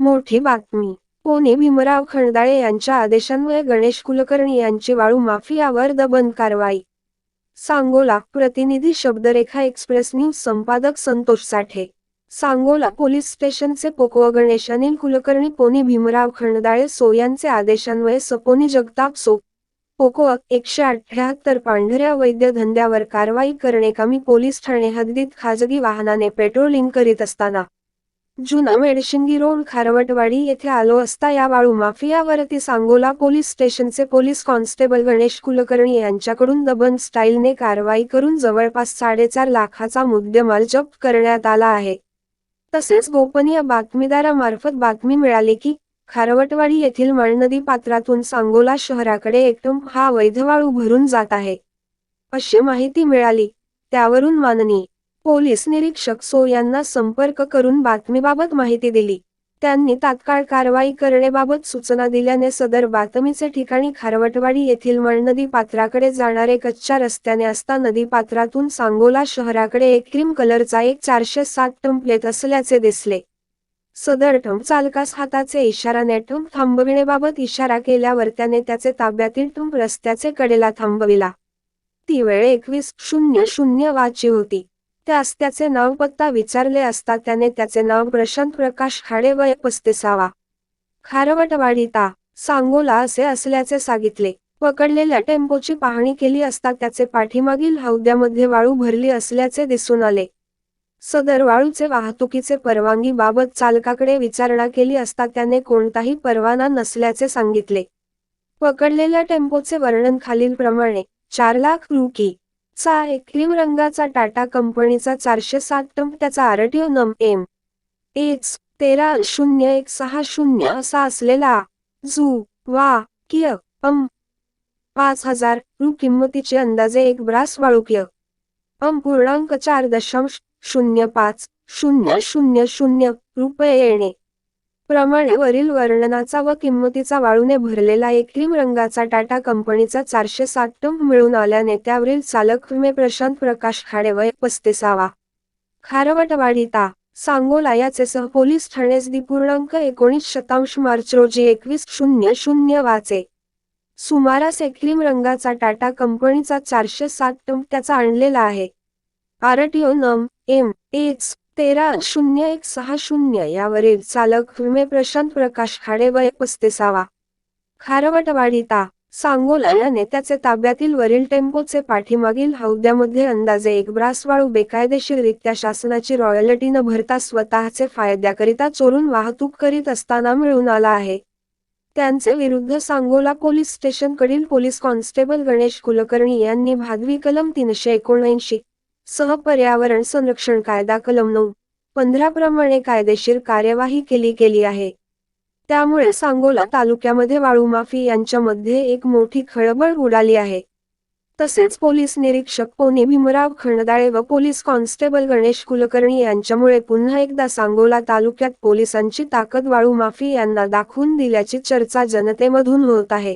मोठी बातमी. पोने भीमराव खंडाळे यांच्या आदेशान्वये गणेश कुलकर्णी यांची वाळू माफियावर दबंद कारवाई. सांगोला प्रतिनिधी शब्दरेखा एक्सप्रेस न्यूज संपादक संतोष साठे. सांगोला पोलीस स्टेशनचे पोकव गणेश अनिल कुलकर्णी पोनी भीमराव खंडाळे सो यांचे आदेशान्वये सपोनी जगताप सो. पोको एकशे अठ्याहत्तर पांढऱ्या वैद्य धंद्यावर कारवाई करणे पोलीस ठाणे हद्दीत खाजगी वाहनाने पेट्रोलिंग करीत असताना जुना मेडशिंगी रोड खारवटवाडी येथे आलो असता या वाळू माफियावरती सांगोला पोलीस स्टेशनचे पोलीस कॉन्स्टेबल गणेश कुलकर्णी यांच्याकडून दबन स्टाईलने कारवाई करून जवळपास साडेचार लाखाचा मुद्देमाल जप्त करण्यात आला आहे. तसेच गोपनीय बातमीदारामार्फत बातमी मिळाली की खारवटवाडी येथील मळनदी पात्रातून सांगोला शहराकडे एकदम हा वैध वाळू भरून जात आहे. अशी माहिती मिळाली त्यावरून माननीय पोलीस निरीक्षक सो यांना संपर्क करून बातमीबाबत माहिती दिली. त्यांनी तात्काळ कारवाई करण्याबाबत सूचना दिल्याने सदर बातमीचे ठिकाणी खारवटवाडी येथील मळनदी पात्राकडे जाणारे कच्च्या रस्त्याने असता नदी पात्रातून सांगोला शहराकडे एक क्रीम कलरचा एक चारशे सात टंप येत असल्याचे दिसले. सदर टंप चालकास हाताचे इशाराने टंप थांबविण्याबाबत इशारा केल्यावर त्याने त्याचे ताब्यातील टंप रस्त्याचे कडेला थांबविला. ती वेळ एकवीस शून्य शून्य वाची होती. त्यास त्याचे नाव पत्ता विचारले असता त्याने त्याचे नाव प्रशांत प्रकाश खाडे वय पस्तीसावा. खारवटवाडीता सांगोला असे असल्याचे सांगितले. पकडलेल्या टेम्पोची पाहणी केली असता त्याचे पाठीमागील हौद्यामध्ये वाळू भरली असल्याचे दिसून आले. सदर वाळूचे वाहतुकीचे परवानगी बाबत चालकाकडे विचारणा केली असता त्याने कोणताही परवाना नसल्याचे सांगितले. पकडलेल्या टेम्पोचे वर्णन खालीलप्रमाणे चार लाख रुकी चा एक क्रीम रंगाचा टाटा कंपनीचा चारशे सात टंप त्याचा आरटीओ नम एम. एच तेरा शून्य एक सहा शून्य असा असलेला जू वा किय अम. पाच हजार रु किंमतीचे अंदाजे एक ब्रास वाळूक्य. अम पूर्णांक चार दशांश शून्य पाच शून्य शून्य शून्य रुपये येणे. प्रमाणे वरील वर्णनाचा व किंमतीचा वाळूने भरलेला एक क्रीम रंगाचा टाटा कंपनीचा चारशे साठ टंप मिळून आल्याने त्यावरील चालक विमे प्रशांत प्रकाश खाडे वय पस्तीसावा. खारवटवाडीता सांगोला याचे सह पोलीस ठाणेच पूर्णांक एकोणीस शतांश मार्च रोजी एकवीस शून्य शून्य वाचे. सुमारास एक क्रीम रंगाचा टाटा कंपनीचा चारशे साठ टंप त्याचा आणलेला आहे. आरटीओ नम एम एच तेरा शून्य एक सहा शून्य यावरील चालक विमे प्रशांत प्रकाश खाडे वय पस्तीसावा. खारवटवाडीता सांगोला या नेत्याचे ताब्यातील वरील टेम्पोचे पाठीमागील हौद्यामध्ये अंदाजे एक ब्रासवाळू बेकायदेशीररित्या शासनाची रॉयल्टी न भरता स्वतःचे फायद्याकरिता चोरून वाहतूक करीत असताना मिळून आला आहे. त्यांचे विरुद्ध सांगोला पोलीस स्टेशनकडील पोलीस कॉन्स्टेबल गणेश कुलकर्णी यांनी भादवी कलम तीनशे एकोणऐंशी सह पर्यावरण संरक्षण कायदा कलम नऊ पंधरा प्रमाणे कायदेशीर कार्यवाही केली गेली आहे. त्यामुळे सांगोला तालुक्यामध्ये वाळूमाफी यांच्यामध्ये एक मोठी खळबळ उडाली आहे. तसेच पोलीस निरीक्षक पोनी भीमराव खंडदाळे व पोलीस कॉन्स्टेबल गणेश कुलकर्णी यांच्यामुळे पुन्हा एकदा सांगोला तालुक्यात पोलिसांची ताकद वाळूमाफी यांना दाखवून दिल्याची चर्चा जनतेमधून होत आहे.